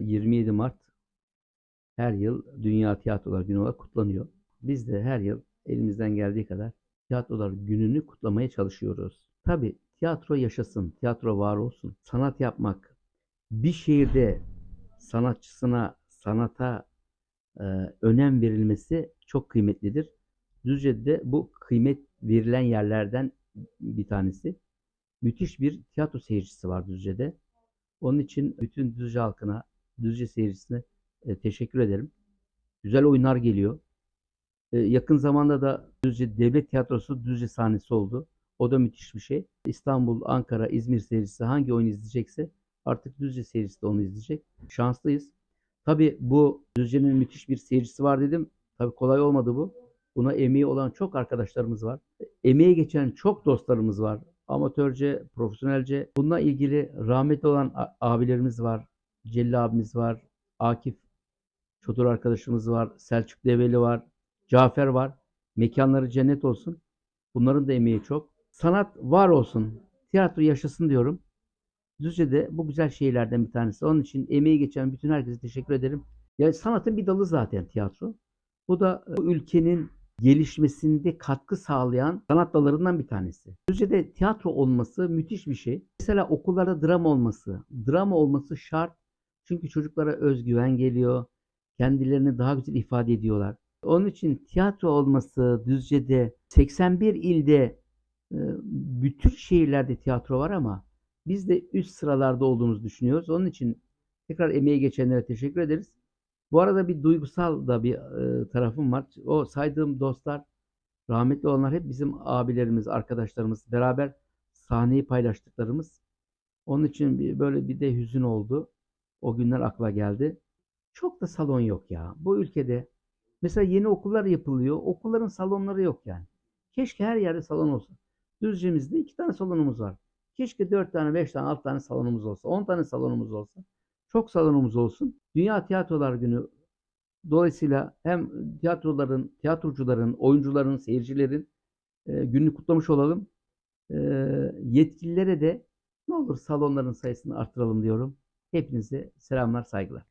27 Mart her yıl Dünya Tiyatrolar Günü olarak kutlanıyor. Biz de her yıl elimizden geldiği kadar Tiyatrolar Günü'nü kutlamaya çalışıyoruz. Tabii tiyatro yaşasın, tiyatro var olsun. Sanat yapmak, bir şehirde sanatçısına, sanata e, önem verilmesi çok kıymetlidir. Düzce'de bu kıymet verilen yerlerden bir tanesi. Müthiş bir tiyatro seyircisi var Düzce'de. Onun için bütün Düzce halkına, Düzce seyircisine e, teşekkür ederim. Güzel oyunlar geliyor. E, yakın zamanda da Düzce Devlet Tiyatrosu Düzce sahnesi oldu. O da müthiş bir şey. İstanbul, Ankara, İzmir seyircisi hangi oyun izleyecekse artık Düzce seyircisi de onu izleyecek. Şanslıyız. Tabii bu Düzce'nin müthiş bir seyircisi var dedim. Tabii kolay olmadı bu. Buna emeği olan çok arkadaşlarımız var. Emeği geçen çok dostlarımız var. Amatörce, profesyonelce. Bununla ilgili rahmetli olan abilerimiz var. Celil abimiz var. Akif Çotur arkadaşımız var. Selçuk Develi var. Cafer var. Mekanları cennet olsun. Bunların da emeği çok. Sanat var olsun. Tiyatro yaşasın diyorum. Düzce'de bu güzel şeylerden bir tanesi. Onun için emeği geçen bütün herkese teşekkür ederim. Ya sanatın bir dalı zaten tiyatro. Bu da e, bu ülkenin gelişmesinde katkı sağlayan sanat dallarından bir tanesi. Düzce'de tiyatro olması müthiş bir şey. Mesela okullarda drama olması, drama olması şart. Çünkü çocuklara özgüven geliyor. Kendilerini daha güzel ifade ediyorlar. Onun için tiyatro olması Düzce'de 81 ilde e, bütün şehirlerde tiyatro var ama biz de üst sıralarda olduğumuzu düşünüyoruz. Onun için tekrar emeği geçenlere teşekkür ederiz. Bu arada bir duygusal da bir e, tarafım var. O saydığım dostlar, rahmetli olanlar hep bizim abilerimiz, arkadaşlarımız, beraber sahneyi paylaştıklarımız. Onun için böyle bir de hüzün oldu. O günler akla geldi. Çok da salon yok ya. Bu ülkede mesela yeni okullar yapılıyor. Okulların salonları yok yani. Keşke her yerde salon olsa. Düzce'mizde iki tane salonumuz var. Keşke dört tane, beş tane, altı tane salonumuz olsa. On tane salonumuz olsa. Çok salonumuz olsun. Dünya Tiyatrolar Günü dolayısıyla hem tiyatroların, tiyatrocuların, oyuncuların, seyircilerin e, gününü kutlamış olalım. E, yetkililere de ne olur salonların sayısını artıralım diyorum. Hepinize selamlar, saygılar.